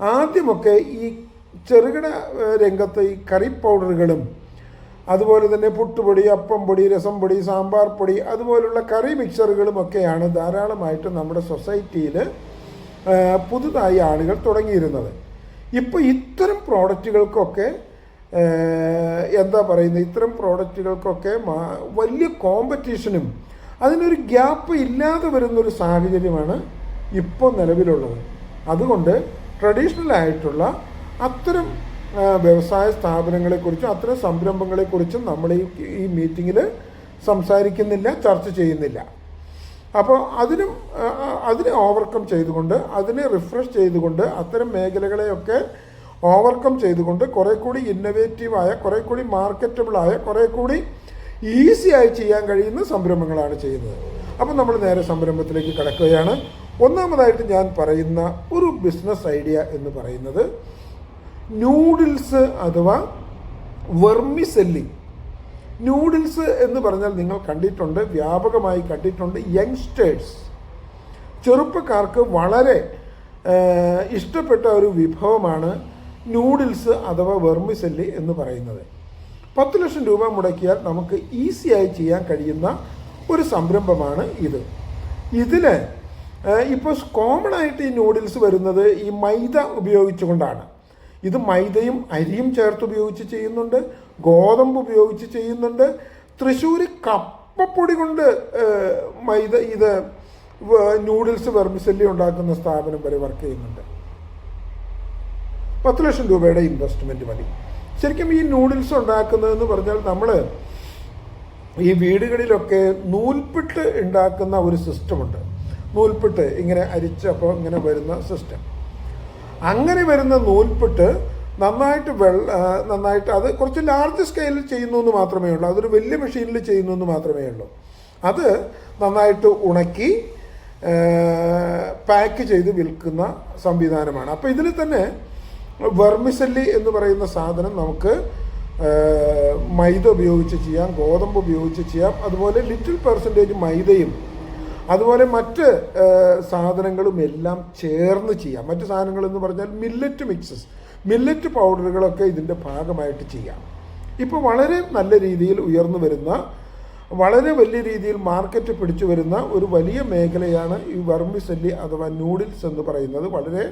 ആദ്യമൊക്കെ ഈ ചെറുകിട രംഗത്ത് ഈ കറി പൗഡറുകളും അതുപോലെ തന്നെ പുട്ടുപൊടി അപ്പം പൊടി രസം പൊടി സാമ്പാർ പൊടി അതുപോലുള്ള കറി മിക്സറുകളും ഒക്കെയാണ് ധാരാളമായിട്ട് നമ്മുടെ സൊസൈറ്റിയിൽ പുതുതായി ആളുകൾ തുടങ്ങിയിരുന്നത്. ഇപ്പോൾ ഇത്തരം പ്രോഡക്റ്റുകൾക്കൊക്കെ എന്താ പറയുന്നത്? ഇത്തരം പ്രോഡക്റ്റുകൾക്കൊക്കെ വലിയ കോമ്പറ്റീഷനും അതിനൊരു ഗ്യാപ്പ് ഇല്ലാതെ വരുന്നൊരു സാഹചര്യമാണ് ഇപ്പോൾ നിലവിലുള്ളത്. അതുകൊണ്ട് ട്രഡീഷണൽ ആയിട്ടുള്ള അത്തരം വ്യവസായ സ്ഥാപനങ്ങളെക്കുറിച്ചും അത്തരം സംരംഭങ്ങളെക്കുറിച്ചും നമ്മൾ ഈ ഈ മീറ്റിങ്ങിൽ സംസാരിക്കുന്നില്ല ചർച്ച ചെയ്യുന്നില്ല. അപ്പോൾ അതിനും അതിനെ ഓവർകം ചെയ്തുകൊണ്ട് അതിനെ റിഫ്രഷ് ചെയ്തുകൊണ്ട് അത്തരം മേഖലകളെയൊക്കെ ഓവർകം ചെയ്തുകൊണ്ട് കുറേ കൂടി ഇന്നവേറ്റീവായ കുറേ കൂടി മാർക്കറ്റബിളായ കുറേ കൂടി ഈസിയായി ചെയ്യാൻ കഴിയുന്ന സംരംഭങ്ങളാണ് ചെയ്യുന്നത്. അപ്പം നമ്മൾ നേരെ സംരംഭത്തിലേക്ക് കടക്കുകയാണ്. ഒന്നാമതായിട്ട് ഞാൻ പറയുന്ന ഒരു ബിസിനസ് ഐഡിയ എന്ന് പറയുന്നത് ന്യൂഡിൽസ് അഥവാ വെർമി സെല്ലിങ് ന്യൂഡിൽസ് എന്ന് പറഞ്ഞാൽ നിങ്ങൾ കണ്ടിട്ടുണ്ട് വ്യാപകമായി കണ്ടിട്ടുണ്ട് യങ്സ്റ്റേഴ്സ് ചെറുപ്പക്കാർക്ക് വളരെ ഇഷ്ടപ്പെട്ട ഒരു വിഭവമാണ് ന്യൂഡിൽസ് അഥവാ വെർമിസെല്ലി എന്ന് പറയുന്നത്. പത്ത് ലക്ഷം രൂപ മുടക്കിയാൽ നമുക്ക് ഈസിയായി ചെയ്യാൻ കഴിയുന്ന ഒരു സംരംഭമാണ് ഇത്. ഇതിൽ ഇപ്പോൾ കോമൺ ആയിട്ട് ഈ നൂഡിൽസ് വരുന്നത് ഈ മൈദ ഉപയോഗിച്ചുകൊണ്ടാണ്. ഇത് മൈദയും അരിയും ചേർത്ത് ഉപയോഗിച്ച് ചെയ്യുന്നുണ്ട് ഗോതമ്പ് ഉപയോഗിച്ച് ചെയ്യുന്നുണ്ട്. തൃശ്ശൂർ കപ്പപ്പൊടി കൊണ്ട് മൈദ ഇത് നൂഡിൽസ് വെർമിസെല്ലി ഉണ്ടാക്കുന്ന സ്ഥാപനം വരെ വർക്ക് ചെയ്യുന്നുണ്ട്. പത്ത് ലക്ഷം രൂപയുടെ ഇൻവെസ്റ്റ്മെന്റ് മതി. ശരിക്കും ഈ നൂഡിൽസ് ഉണ്ടാക്കുന്നതെന്ന് പറഞ്ഞാൽ നമ്മൾ ഈ വീടുകളിലൊക്കെ നൂൽപ്പിട്ട് ഉണ്ടാക്കുന്ന ഒരു സിസ്റ്റമുണ്ട് നൂൽപ്പിട്ട് ഇങ്ങനെ അരിച്ചപ്പോൾ ഇങ്ങനെ വരുന്ന സിസ്റ്റം അങ്ങനെ വരുന്ന നൂൽപ്പിട്ട് നന്നായിട്ട് വെള്ള നന്നായിട്ട് അത് കുറച്ച് ലാർജ് സ്കെയിലിൽ ചെയ്യുന്നു എന്ന് മാത്രമേ ഉള്ളൂ. അതൊരു വലിയ മെഷീനിൽ ചെയ്യുന്നു എന്ന് മാത്രമേ ഉള്ളൂ. അത് നന്നായിട്ട് ഉണക്കി പാക്ക് ചെയ്ത് വിൽക്കുന്ന സംവിധാനമാണ്. അപ്പോൾ ഇതിൽ തന്നെ വെർമിസല്ലി എന്ന് പറയുന്ന സാധനം നമുക്ക് മൈദ ഉപയോഗിച്ച് ചെയ്യാം ഗോതമ്പ് ഉപയോഗിച്ച് ചെയ്യാം. അതുപോലെ ലിറ്റിൽ പെർസെന്റേജ് മൈദയും അതുപോലെ മറ്റ് സാധനങ്ങളും എല്ലാം ചേർന്ന് ചെയ്യാം. മറ്റ് സാധനങ്ങൾ എന്ന് പറഞ്ഞാൽ മില്ലറ്റ് മിക്സസ് മില്ലറ്റ് പൗഡറുകളൊക്കെ ഇതിന്റെ ഭാഗമായിട്ട് ചെയ്യാം. ഇപ്പോൾ വളരെ നല്ല രീതിയിൽ ഉയർന്നു വരുന്ന വളരെ വലിയ രീതിയിൽ മാർക്കറ്റ് പിടിച്ചു വരുന്ന ഒരു വലിയ മേഖലയാണ് ഈ വർമിസെല്ലി അഥവാ നൂഡിൽസ് എന്ന് പറയുന്നത്. വളരെ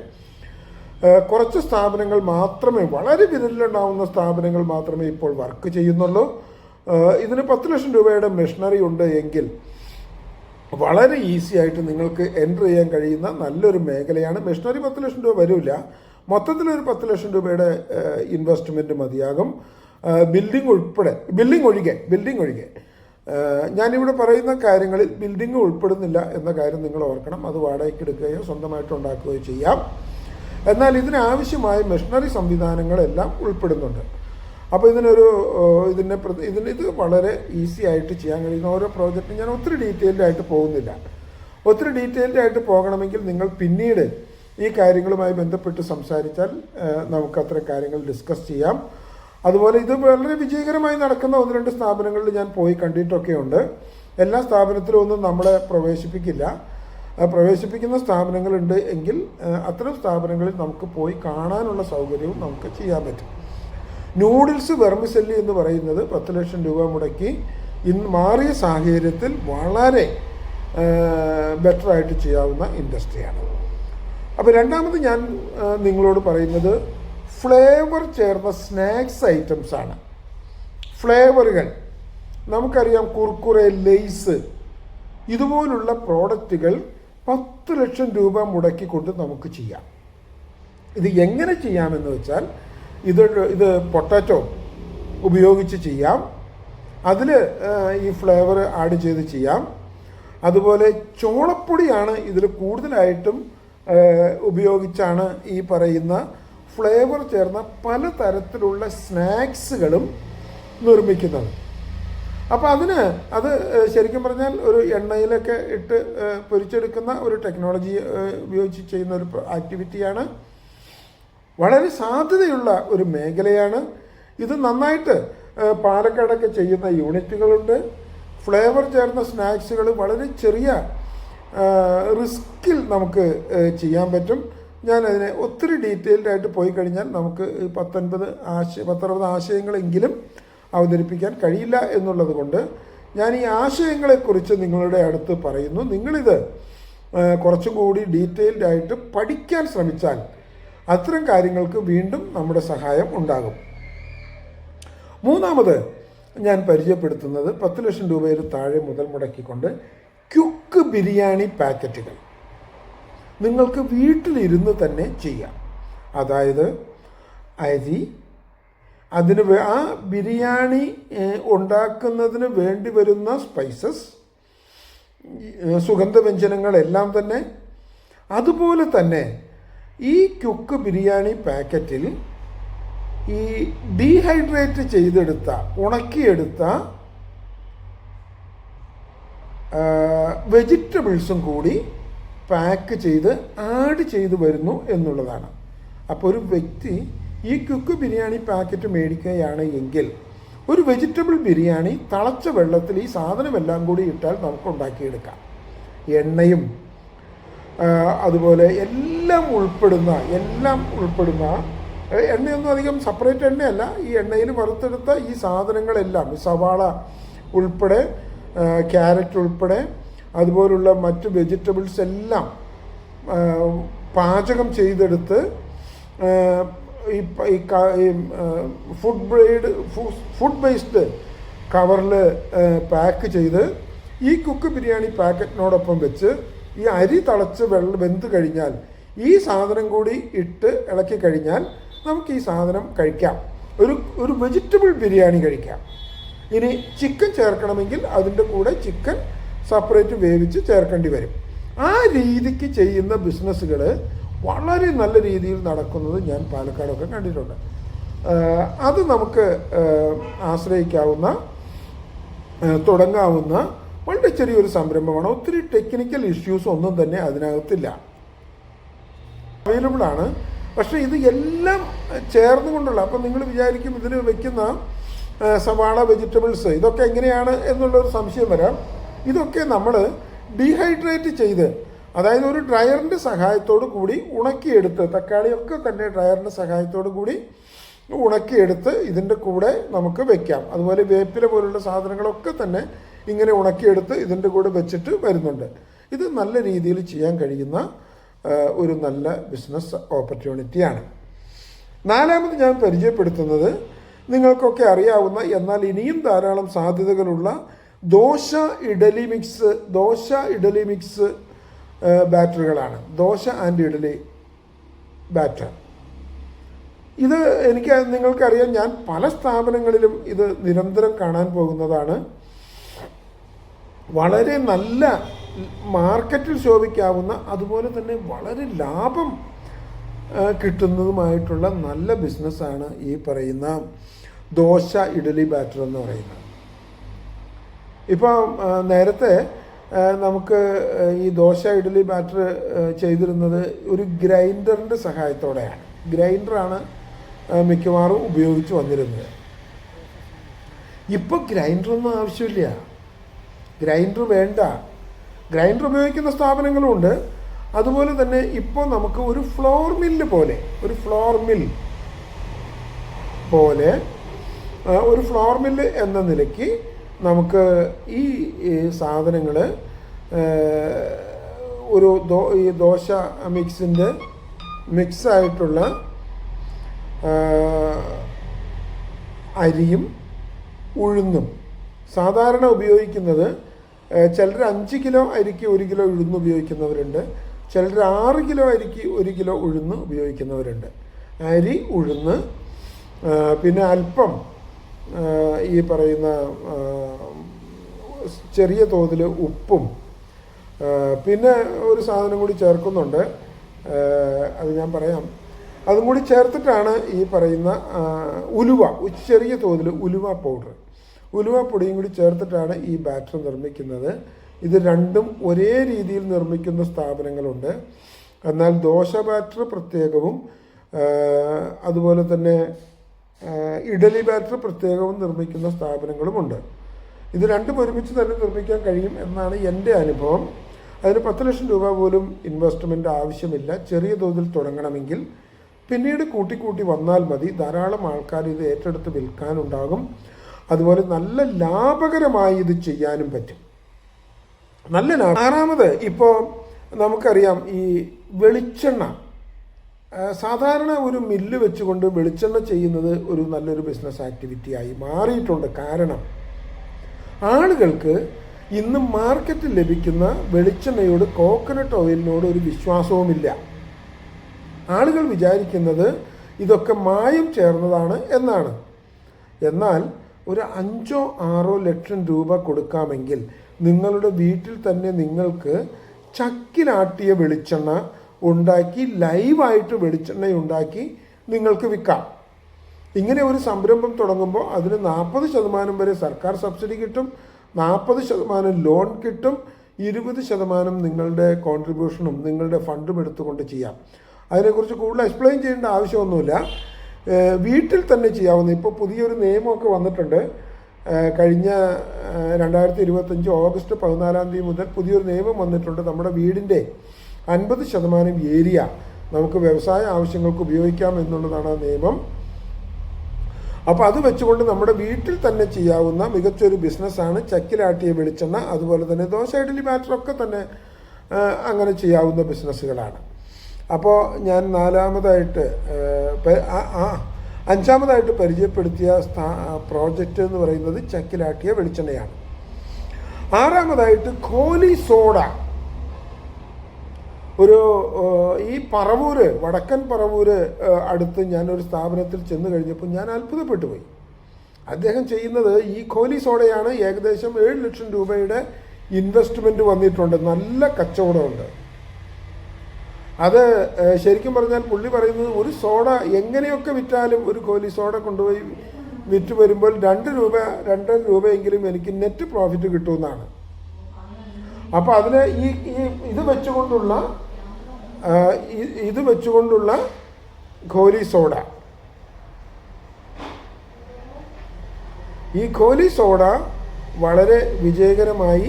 കുറച്ച് സ്ഥാപനങ്ങൾ മാത്രമേ വളരെ വിരലിലുണ്ടാവുന്ന സ്ഥാപനങ്ങൾ മാത്രമേ ഇപ്പോൾ വർക്ക് ചെയ്യുന്നുള്ളൂ. ഇതിന് പത്ത് ലക്ഷം രൂപയുടെ മെഷീനറി ഉണ്ട് എങ്കിൽ വളരെ ഈസി ആയിട്ട് നിങ്ങൾക്ക് എന്റർ ചെയ്യാൻ കഴിയുന്ന നല്ലൊരു മേഖലയാണ്. മെഷീനറി പത്ത് ലക്ഷം രൂപ വരില്ല മൊത്തത്തിലൊരു പത്ത് ലക്ഷം രൂപയുടെ ഇൻവെസ്റ്റ്മെന്റ് മതിയാകും. ബിൽഡിംഗ് ഉൾപ്പെടെ ബിൽഡിംഗ് ഒഴികെ ബിൽഡിംഗ് ഒഴികെ. ഞാനിവിടെ പറയുന്ന കാര്യങ്ങളിൽ ബിൽഡിംഗ് ഉൾപ്പെടുന്നില്ല എന്ന കാര്യം നിങ്ങൾ ഓർക്കണം. അത് വാടകയ്ക്ക് എടുക്കുകയോ സ്വന്തമായിട്ട് ഉണ്ടാക്കുകയോ ചെയ്യാം. എന്നാൽ ഇതിനാവശ്യമായ മെഷീനറി സംവിധാനങ്ങളെല്ലാം ഉൾപ്പെടുന്നുണ്ട്. അപ്പോൾ ഇതിനൊരു ഇതിന്റെ ഇതിനെ ഇത് വളരെ ഈസി ആയിട്ട് ചെയ്യാൻ കഴിയുന്ന ഓരോ പ്രോജക്റ്റും ഞാൻ ഒത്തിരി ഡീറ്റെയിൽഡ് ആയിട്ട് പോകുന്നില്ല. ഒത്തിരി ഡീറ്റെയിൽഡ് ആയിട്ട് പോകണമെങ്കിൽ നിങ്ങൾ പിന്നീട് ഈ കാര്യങ്ങളുമായി ബന്ധപ്പെട്ട് സംസാരിച്ചാൽ നമുക്ക് അത്ര കാര്യങ്ങൾ ഡിസ്കസ് ചെയ്യാം. അതുപോലെ ഇത് വളരെ വിജയകരമായി നടക്കുന്ന ഒന്ന് രണ്ട് സ്ഥാപനങ്ങളിൽ ഞാൻ പോയി കണ്ടിട്ടൊക്കെ ഉണ്ട് എല്ലാ സ്ഥാപനത്തിലും ഒന്നും നമ്മളെ പ്രവേശിപ്പിക്കില്ല. പ്രവേശിപ്പിക്കുന്ന സ്ഥാപനങ്ങളുണ്ട് എങ്കിൽ അത്തരം സ്ഥാപനങ്ങളിൽ നമുക്ക് പോയി കാണാനുള്ള സൗകര്യവും നമുക്ക് ചെയ്യാൻ പറ്റും. നൂഡിൽസ് വെർമിസെല്ലി എന്ന് പറയുന്നത് പത്ത് ലക്ഷം രൂപ മുടക്കി ഇന്ന് മാറിയ സാഹചര്യത്തിൽ വളരെ ബെറ്ററായിട്ട് ചെയ്യാവുന്ന ഇൻഡസ്ട്രിയാണ് അപ്പോൾ രണ്ടാമത് ഞാൻ നിങ്ങളോട് പറയുന്നത് ഫ്ലേവർ ചേർന്ന സ്നാക്സ് ഐറ്റംസ് ആണ്. ഫ്ലേവറുകൾ നമുക്കറിയാം കുർക്കുറെ ലെയ്സ് ഇതുപോലുള്ള പ്രോഡക്റ്റുകൾ പത്ത് ലക്ഷം രൂപ മുടക്കിക്കൊണ്ട് നമുക്ക് ചെയ്യാം. ഇത് എങ്ങനെ ചെയ്യാമെന്ന് വെച്ചാൽ ഇത് ഇത് പൊട്ടാറ്റോ ഉപയോഗിച്ച് ചെയ്യാം. അതിൽ ഈ ഫ്ലേവർ ആഡ് ചെയ്ത് ചെയ്യാം. അതുപോലെ ചോളപ്പൊടിയാണ് ഇതിൽ കൂടുതലായിട്ടും ഉപയോഗിച്ചാണ് ഈ പറയുന്ന ഫ്ലേവർ ചേർന്ന പല തരത്തിലുള്ള സ്നാക്സുകളും നിർമ്മിക്കുന്നത്. അപ്പോൾ അതിന് അത് ശരിക്കും പറഞ്ഞാൽ ഒരു എണ്ണയിലൊക്കെ ഇട്ട് പൊരിച്ചെടുക്കുന്ന ഒരു ടെക്നോളജി ഉപയോഗിച്ച് ചെയ്യുന്ന ഒരു ആക്ടിവിറ്റിയാണ് വളരെ സാധ്യതയുള്ള ഒരു മേഖലയാണ്. ഇത് നന്നായിട്ട് പാലക്കാടൊക്കെ ചെയ്യുന്ന യൂണിറ്റുകളുണ്ട്. ഫ്ലേവർ ചേർന്ന സ്നാക്സുകൾ വളരെ ചെറിയ റിസ്കിൽ നമുക്ക് ചെയ്യാൻ പറ്റും. ഞാൻ അതിനെ ഒത്തിരി ഡീറ്റെയിൽഡ് ആയിട്ട് പോയി കഴിഞ്ഞാൽ നമുക്ക് പത്തൊൻപത് ആശയ പത്തറുപത് ആശയങ്ങളെങ്കിലും അവതരിപ്പിക്കാൻ കഴിയില്ല എന്നുള്ളത് കൊണ്ട് ഞാൻ ഈ ആശയങ്ങളെക്കുറിച്ച് നിങ്ങളുടെ അടുത്ത് പറയുന്നു. നിങ്ങളിത് കുറച്ചും കൂടി ഡീറ്റെയിൽഡ് ആയിട്ട് പഠിക്കാൻ ശ്രമിച്ചാൽ അത്തരം കാര്യങ്ങൾക്ക് വീണ്ടും നമ്മുടെ സഹായം ഉണ്ടാകും. മൂന്നാമത് ഞാൻ പരിചയപ്പെടുത്തുന്നത് പത്ത് ലക്ഷം രൂപയിൽ താഴെ മുതൽ മുടക്കിക്കൊണ്ട് ക്യുക്ക് ബിരിയാണി പാക്കറ്റുകൾ. നിങ്ങൾക്ക് വീട്ടിലിരുന്ന് തന്നെ ചെയ്യാം. അതായത് അരി അതിന് ആ ബിരിയാണി ഉണ്ടാക്കുന്നതിന് വേണ്ടി വരുന്ന സ്പൈസസ് സുഗന്ധവ്യഞ്ജനങ്ങളെല്ലാം തന്നെ അതുപോലെ തന്നെ ഈ ക്യുക്ക് ബിരിയാണി പാക്കറ്റിൽ ഈ ഡീഹൈഡ്രേറ്റ് ചെയ്തെടുത്ത ഉണക്കിയെടുത്ത വെജിറ്റബിൾസും കൂടി പാക്ക് ചെയ്ത് ആഡ് ചെയ്ത് വരുന്നു എന്നുള്ളതാണ്. അപ്പോൾ ഒരു വ്യക്തി ഈ ക്യുക്ക് ബിരിയാണി പാക്കറ്റ് മേടിക്കുകയാണ് എങ്കിൽ ഒരു വെജിറ്റബിൾ ബിരിയാണി തിളച്ച വെള്ളത്തിൽ ഈ സാധനമെല്ലാം കൂടി ഇട്ടാൽ നമുക്ക് ഉണ്ടാക്കിയെടുക്കാം എണ്ണയും അതുപോലെ എല്ലാം ഉൾപ്പെടുന്ന എല്ലാം ഉൾപ്പെടുന്ന എണ്ണയൊന്നും അധികം സെപ്പറേറ്റ് എണ്ണയല്ല. ഈ എണ്ണയിൽ വറുത്തെടുത്ത ഈ സാധനങ്ങളെല്ലാം സവാള ഉൾപ്പെടെ ക്യാരറ്റ് ഉൾപ്പെടെ അതുപോലുള്ള മറ്റ് വെജിറ്റബിൾസ് എല്ലാം പാചകം ചെയ്തെടുത്ത് ഈ ഫുഡ് ബ്രേഡ് ഫുഡ് ബേസ്ഡ് കവറിൽ പാക്ക് ചെയ്ത് ഈ കുക്ക് ബിരിയാണി പാക്കറ്റിനോടൊപ്പം വെച്ച് ഈ അരി തിളച്ച് വെള്ളം വെന്ത് കഴിഞ്ഞാൽ ഈ സാധനം കൂടി ഇട്ട് ഇളക്കി കഴിഞ്ഞാൽ നമുക്ക് ഈ സാധനം കഴിക്കാം. ഒരു ഒരു വെജിറ്റബിൾ ബിരിയാണി കഴിക്കാം. ഇനി ചിക്കൻ ചേർക്കണമെങ്കിൽ അതിന്റെ കൂടെ ചിക്കൻ സെപ്പറേറ്റ് വേവിച്ച് ചേർക്കേണ്ടി വരും. ആ രീതിക്ക് ചെയ്യുന്ന ബിസിനസ്സുകൾ വളരെ നല്ല രീതിയിൽ നടക്കുന്നത് ഞാൻ പാലക്കാടൊക്കെ കണ്ടിട്ടുണ്ട്. അത് നമുക്ക് ആശ്രയിക്കാവുന്ന തുടങ്ങാവുന്ന വളരെ ചെറിയൊരു സംരംഭമാണ്. ഒത്തിരി ടെക്നിക്കൽ ഇഷ്യൂസ് ഒന്നും തന്നെ അതിനകത്തില്ല. അവൈലബിൾ ആണ്. പക്ഷേ ഇത് എല്ലാം ചേർന്നുകൊണ്ടുള്ള അപ്പം നിങ്ങൾ വിചാരിക്കും ഇതിൽ വെക്കുന്ന സവാള വെജിറ്റബിൾസ് ഇതൊക്കെ എങ്ങനെയാണ് എന്നുള്ളൊരു സംശയം വരാം. ഇതൊക്കെ നമ്മൾ ഡീഹൈഡ്രേറ്റ് ചെയ്ത് അതായത് ഒരു ഡ്രയറിന്റെ സഹായത്തോടു കൂടി ഉണക്കിയെടുത്ത് തക്കാളിയൊക്കെ തന്നെ ഡ്രയറിന്റെ സഹായത്തോടു കൂടി ഉണക്കിയെടുത്ത് ഇതിന്റെ കൂടെ നമുക്ക് വെക്കാം. അതുപോലെ വേപ്പില പോലുള്ള സാധനങ്ങളൊക്കെ തന്നെ ഇങ്ങനെ ഉണക്കിയെടുത്ത് ഇതിന്റെ കൂടെ വെച്ചിട്ട് വരുന്നുണ്ട്. ഇത് നല്ല രീതിയിൽ ചെയ്യാൻ കഴിയുന്ന ഒരു നല്ല ബിസിനസ് ഓപ്പർച്യൂണിറ്റിയാണ്. നാലാമത് ഞാൻ പരിചയപ്പെടുത്തുന്നത് നിങ്ങൾക്കൊക്കെ അറിയാവുന്ന എന്നാൽ ഇനിയും ധാരാളം സാധ്യതകളുള്ള dosa idli mix dosa idli mix ബാറ്ററികളാണ്. Dosa and idli batter. ഇത് എനിക്ക് നിങ്ങൾക്കറിയാം ഞാൻ പല സ്ഥാപനങ്ങളിലും ഇത് നിരന്തരം കാണാൻ പോകുന്നതാണ്. വളരെ നല്ല മാർക്കറ്റിൽ ശോഭിക്കാവുന്ന അതുപോലെ തന്നെ വളരെ ലാഭം കിട്ടുന്നതുമായിട്ടുള്ള നല്ല ബിസിനസ്സാണ് ഈ പറയുന്ന ദോശ ഇഡലി ബാറ്റർ എന്ന് പറയുന്നത്. ഇപ്പോൾ നേരത്തെ നമുക്ക് ഈ ദോശ ഇഡലി ബാറ്റർ ചെയ്തിരുന്നത് ഒരു ഗ്രൈൻഡറിന്റെ സഹായത്തോടെയാണ്. ഗ്രൈൻഡറാണ് മിക്കവാറും ഉപയോഗിച്ച് വന്നിരുന്നത്. ഇപ്പോൾ ഗ്രൈൻഡറൊന്നും ആവശ്യമില്ല. ഗ്രൈൻഡർ വേണ്ട. ഗ്രൈൻഡർ ഉപയോഗിക്കുന്ന സ്ഥാപനങ്ങളുമുണ്ട് അതുപോലെ തന്നെ ഇപ്പോൾ നമുക്ക് ഒരു ഫ്ലോർ മില്ല് പോലെ ഒരു ഫ്ലോർ മിൽ പോലെ ഒരു ഫ്ലോർ മില്ല് എന്ന നിലയ്ക്ക് നമുക്ക് ഈ സാധനങ്ങൾ ഒരു ദോ ഈ ദോശ മിക്സിന്റെ മിക്സായിട്ടുള്ള അരിയും ഉഴുന്നും. സാധാരണ ഉപയോഗിക്കുന്നത് ചിലർ അഞ്ച് കിലോ അരിക്ക് ഒരു കിലോ ഉഴുന്ന് ഉപയോഗിക്കുന്നവരുണ്ട്. ചിലർ ആറ് കിലോ അരിക്ക് ഒരു കിലോ ഉഴുന്ന് ഉപയോഗിക്കുന്നവരുണ്ട്. അരി ഉഴുന്ന് പിന്നെ അല്പം ഈ പറയുന്ന ചെറിയ തോതിൽ ഉപ്പും പിന്നെ ഒരു സാധനം കൂടി ചേർക്കുന്നുണ്ട്. അത് ഞാൻ പറയാം. അതും കൂടി ചേർത്തിട്ടാണ് ഈ പറയുന്ന ഉലുവ ചെറിയ തോതിൽ ഉലുവ പൗഡർ ഉലുവ പൊടിയും കൂടി ചേർത്തിട്ടാണ് ഈ ബാറ്റർ നിർമ്മിക്കുന്നത്. ഇത് രണ്ടും ഒരേ രീതിയിൽ നിർമ്മിക്കുന്ന സ്ഥാപനങ്ങളുണ്ട്. എന്നാൽ ദോശ ബാറ്റർ പ്രത്യേകവും അതുപോലെ തന്നെ ഇഡലി ബാറ്റർ പ്രത്യേകവും നിർമ്മിക്കുന്ന സ്ഥാപനങ്ങളുമുണ്ട്. ഇത് രണ്ടും ഒരുമിച്ച് തന്നെ നിർമ്മിക്കാൻ കഴിയും എന്നാണ് എന്റെ അനുഭവം. അതിന് പത്ത് ലക്ഷം രൂപ പോലും ഇൻവെസ്റ്റ്മെന്റ് ആവശ്യമില്ല. ചെറിയ തോതിൽ തുടങ്ങണമെങ്കിൽ പിന്നീട് കൂട്ടിക്കൂട്ടി വന്നാൽ മതി. ധാരാളം ആൾക്കാർ ഇത് ഏറ്റെടുത്ത് വിൽക്കാനുണ്ടാകും. അതുപോലെ നല്ല ലാഭകരമായി ഇത് ചെയ്യാനും പറ്റും. നല്ല ലാഭം ആറാമത് ഇപ്പോൾ നമുക്കറിയാം ഈ വെളിച്ചെണ്ണ. സാധാരണ ഒരു മില്ല് വെച്ചുകൊണ്ട് വെളിച്ചെണ്ണ ചെയ്യുന്നത് ഒരു നല്ലൊരു ബിസിനസ് ആക്ടിവിറ്റിയായി മാറിയിട്ടുണ്ട്. കാരണം ആളുകൾക്ക് ഇന്ന് മാർക്കറ്റിൽ ലഭിക്കുന്ന വെളിച്ചെണ്ണയോട് കോക്കനട്ട് ഓയിലിനോട് ഒരു വിശ്വാസവുമില്ല. ആളുകൾ വിചാരിക്കുന്നത് ഇതൊക്കെ മായം ചേർന്നതാണ് എന്നാണ്. എന്നാൽ ഒരു അഞ്ചോ ആറോ ലക്ഷം രൂപ കൊടുക്കാമെങ്കിൽ നിങ്ങളുടെ വീട്ടിൽ തന്നെ നിങ്ങൾക്ക് ചക്കിലാട്ടിയ വെളിച്ചെണ്ണ ഉണ്ടാക്കി ലൈവായിട്ട് വെളിച്ചെണ്ണ ഉണ്ടാക്കി നിങ്ങൾക്ക് വിൽക്കാം. ഇങ്ങനെ ഒരു സംരംഭം തുടങ്ങുമ്പോൾ അതിന് നാൽപ്പത് ശതമാനം വരെ സർക്കാർ സബ്സിഡി കിട്ടും നാൽപ്പത് ശതമാനം ലോൺ കിട്ടും ഇരുപത് ശതമാനം നിങ്ങളുടെ കോൺട്രിബ്യൂഷനും നിങ്ങളുടെ ഫണ്ടും എടുത്തുകൊണ്ട് ചെയ്യാം. അതിനെക്കുറിച്ച് കൂടുതൽ എക്സ്പ്ലെയിൻ ചെയ്യേണ്ട ആവശ്യമൊന്നുമില്ല. വീട്ടിൽ തന്നെ ചെയ്യാവുന്ന ഇപ്പോൾ പുതിയൊരു നിയമമൊക്കെ വന്നിട്ടുണ്ട്. കഴിഞ്ഞ രണ്ടായിരത്തി ഇരുപത്തഞ്ച് ഓഗസ്റ്റ് പതിനാലാം തീയതി മുതൽ പുതിയൊരു നിയമം വന്നിട്ടുണ്ട്. നമ്മുടെ വീടിന്റെ അൻപത് ശതമാനം ഏരിയ നമുക്ക് വ്യവസായ ആവശ്യങ്ങൾക്ക് ഉപയോഗിക്കാം എന്നുള്ളതാണ് ആ നിയമം. അപ്പോൾ അത് വെച്ചുകൊണ്ട് നമ്മുടെ വീട്ടിൽ തന്നെ ചെയ്യാവുന്ന മികച്ചൊരു ബിസിനസ്സാണ് ചക്കിലാട്ടിയ വെളിച്ചെണ്ണ അതുപോലെ തന്നെ ദോശ ഇഡലി ബാറ്ററൊക്കെ തന്നെ അങ്ങനെ ചെയ്യാവുന്ന ബിസിനസ്സുകളാണ്. അപ്പോൾ ഞാൻ നാലാമതായിട്ട് അഞ്ചാമതായിട്ട് പരിചയപ്പെടുത്തിയ സ്ഥാ പ്രോജക്റ്റ് എന്ന് പറയുന്നത് ചക്കിലാട്ടിയ വെളിച്ചെണ്ണയാണ്. ആറാമതായിട്ട് കോലി സോഡ. ഒരു ഈ പറവൂര് വടക്കൻ പറവൂര് അടുത്ത് ഞാനൊരു സ്ഥാപനത്തിൽ ചെന്ന് കഴിഞ്ഞപ്പോൾ ഞാൻ അത്ഭുതപ്പെട്ടു പോയി. അദ്ദേഹം ചെയ്യുന്നത് ഈ കോലി സോഡയാണ് ഏകദേശം ഏഴ് ലക്ഷം രൂപയുടെ ഇൻവെസ്റ്റ്മെന്റ് വന്നിട്ടുണ്ട്. നല്ല കച്ചവടമുണ്ട്. അത് ശരിക്കും പറഞ്ഞാൽ പുള്ളി പറയുന്നത് ഒരു സോഡ എങ്ങനെയൊക്കെ വിറ്റാലും ഒരു കോലി സോഡ കൊണ്ടുപോയി വിറ്റ് വരുമ്പോൾ രണ്ട് രൂപ രണ്ടര രൂപയെങ്കിലും എനിക്ക് നെറ്റ് പ്രോഫിറ്റ് കിട്ടുമെന്നാണ്. അപ്പോൾ അതിന് ഈ ഈ ഇത് വെച്ചുകൊണ്ടുള്ള ഇത് വെച്ചുകൊണ്ടുള്ള ഖോലി സോഡ. ഈ ഖോലി സോഡ വളരെ വിജയകരമായി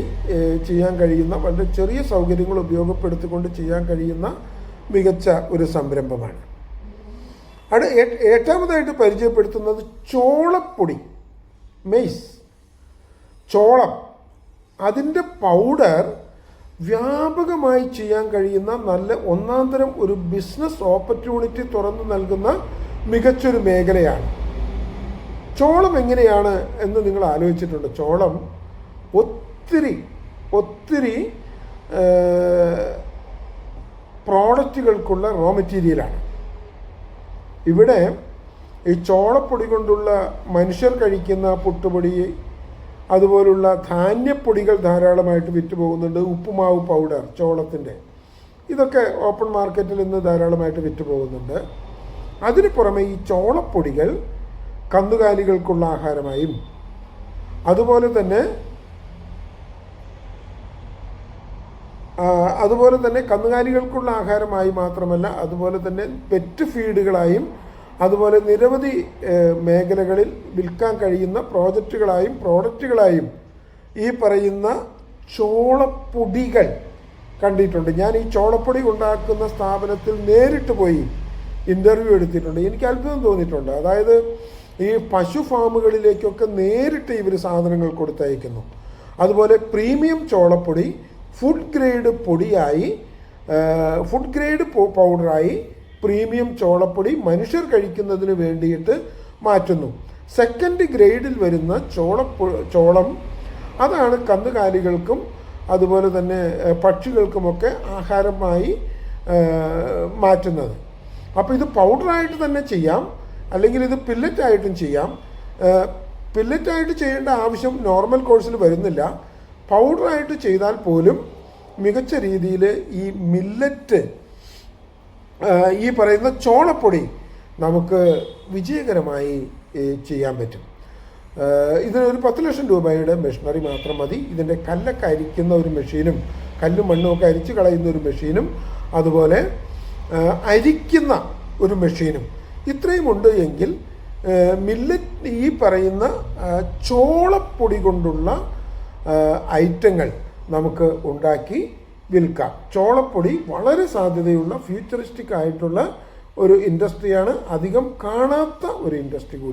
ചെയ്യാൻ കഴിയുന്ന വളരെ ചെറിയ സൗകര്യങ്ങൾ ഉപയോഗപ്പെടുത്തിക്കൊണ്ട് ചെയ്യാൻ കഴിയുന്ന മികച്ച ഒരു സംരംഭമാണ്. അത് ഏറ്റാമതായിട്ട് പരിചയപ്പെടുത്തുന്നത് ചോളപ്പൊടി മെയ്സ്. ചോളം അതിന്റെ പൗഡർ വ്യാപകമായി ചെയ്യാൻ കഴിയുന്ന നല്ല ഒന്നാം തരം ഒരു ബിസിനസ് ഓപ്പർച്യൂണിറ്റി തുറന്നു നൽകുന്ന മികച്ചൊരു മേഖലയാണ്. ചോളം എങ്ങനെയാണ് എന്ന് നിങ്ങൾ ആലോചിച്ചിട്ടുണ്ട്. ചോളം ഒത്തിരി ഒത്തിരി പ്രോഡക്റ്റുകൾക്കുള്ള റോ മെറ്റീരിയലാണ് ഇവിടെ ഈ ചോളപ്പൊടി കൊണ്ടുള്ള മനുഷ്യർ കഴിക്കുന്ന പുട്ടുപൊടി അതുപോലുള്ള ധാന്യപ്പൊടികൾ ധാരാളമായിട്ട് വിറ്റ് പോകുന്നുണ്ട് ഉപ്പുമാവ് പൗഡർ ചോളത്തിന്റെ ഇതൊക്കെ ഓപ്പൺ മാർക്കറ്റിൽ നിന്ന് ധാരാളമായിട്ട് വിറ്റ് പോകുന്നുണ്ട് അതിന് പുറമെ ഈ ചോളപ്പൊടികൾ കന്നുകാലികൾക്കുള്ള ആഹാരമായും അതുപോലെ തന്നെ ആ, അതുപോലെ തന്നെ കന്നുകാലികൾക്കുള്ള ആഹാരമായി മാത്രമല്ല അതുപോലെ തന്നെ പെറ്റ് ഫീഡുകളായും അതുപോലെ നിരവധി മേഖലകളിൽ വിൽക്കാൻ കഴിയുന്ന പ്രോജക്റ്റുകളായും പ്രോഡക്റ്റുകളായും ഈ പറയുന്ന ചോളപ്പൊടികൾ കണ്ടിട്ടുണ്ട്. ഞാൻ ഈ ചോളപ്പൊടി ഉണ്ടാക്കുന്ന സ്ഥാപനത്തിൽ നേരിട്ട് പോയി ഇന്റർവ്യൂ എടുത്തിട്ടുണ്ട്. എനിക്ക് അത്ഭുതം തോന്നിയിട്ടുണ്ട്. അതായത് ഈ പശു ഫാമുകളിലേക്കൊക്കെ നേരിട്ട് ഇവർ സാധനങ്ങൾ കൊടുത്തയക്കുന്നു. അതുപോലെ പ്രീമിയം ചോളപ്പൊടി ഫുഡ് ഗ്രേഡ് പൊടിയായി ഫുഡ് ഗ്രേഡ് പൗഡറായി പ്രീമിയം ചോളപ്പൊടി മനുഷ്യർ കഴിക്കുന്നതിന് വേണ്ടിയിട്ട് മാറ്റുന്നു. സെക്കൻഡ് ഗ്രേഡിൽ വരുന്ന ചോളപ്പൊ ചോളം അതാണ് കന്നുകാലികൾക്കും അതുപോലെ തന്നെ പക്ഷികൾക്കുമൊക്കെ ആഹാരമായി മാറ്റുന്നത്. അപ്പോൾ ഇത് പൗഡറായിട്ട് തന്നെ ചെയ്യാം അല്ലെങ്കിൽ ഇത് പില്ലറ്റായിട്ടും ചെയ്യാം. പില്ലറ്റായിട്ട് ചെയ്യേണ്ട ആവശ്യം നോർമൽ കോഴ്സിൽ വരുന്നില്ല. പൗഡറായിട്ട് ചെയ്താൽ പോലും മികച്ച രീതിയിൽ ഈ മില്ലറ്റ് ഈ പറയുന്ന ചോളപ്പൊടി നമുക്ക് വിജയകരമായി ചെയ്യാൻ പറ്റും. ഇതിന് ഇതിനൊരു പത്ത് ലക്ഷം രൂപയുടെ മെഷീനറി മാത്രം മതി. ഇതിന്റെ കല്ലൊക്കെ അരിക്കുന്ന ഒരു മെഷീനും കല്ലും മണ്ണും ഒക്കെ അരിച്ച് കളയുന്ന ഒരു മെഷീനും അതുപോലെ അരിക്കുന്ന ഒരു മെഷീനും. ഇത്രയും ഉണ്ട് എങ്കിൽ മില്ലറ്റ് ഈ പറയുന്ന ചോളപ്പൊടി കൊണ്ടുള്ള ഐറ്റങ്ങൾ നമുക്ക് ഉണ്ടാക്കി വിൽക്കാം. ചോളപ്പൊടി വളരെ സാധ്യതയുള്ള ഫ്യൂച്ചറിസ്റ്റിക് ആയിട്ടുള്ള ഒരു ഇൻഡസ്ട്രിയാണ് അധികം കാണാത്ത ഒരു ഇൻഡസ്ട്രി കൂടി.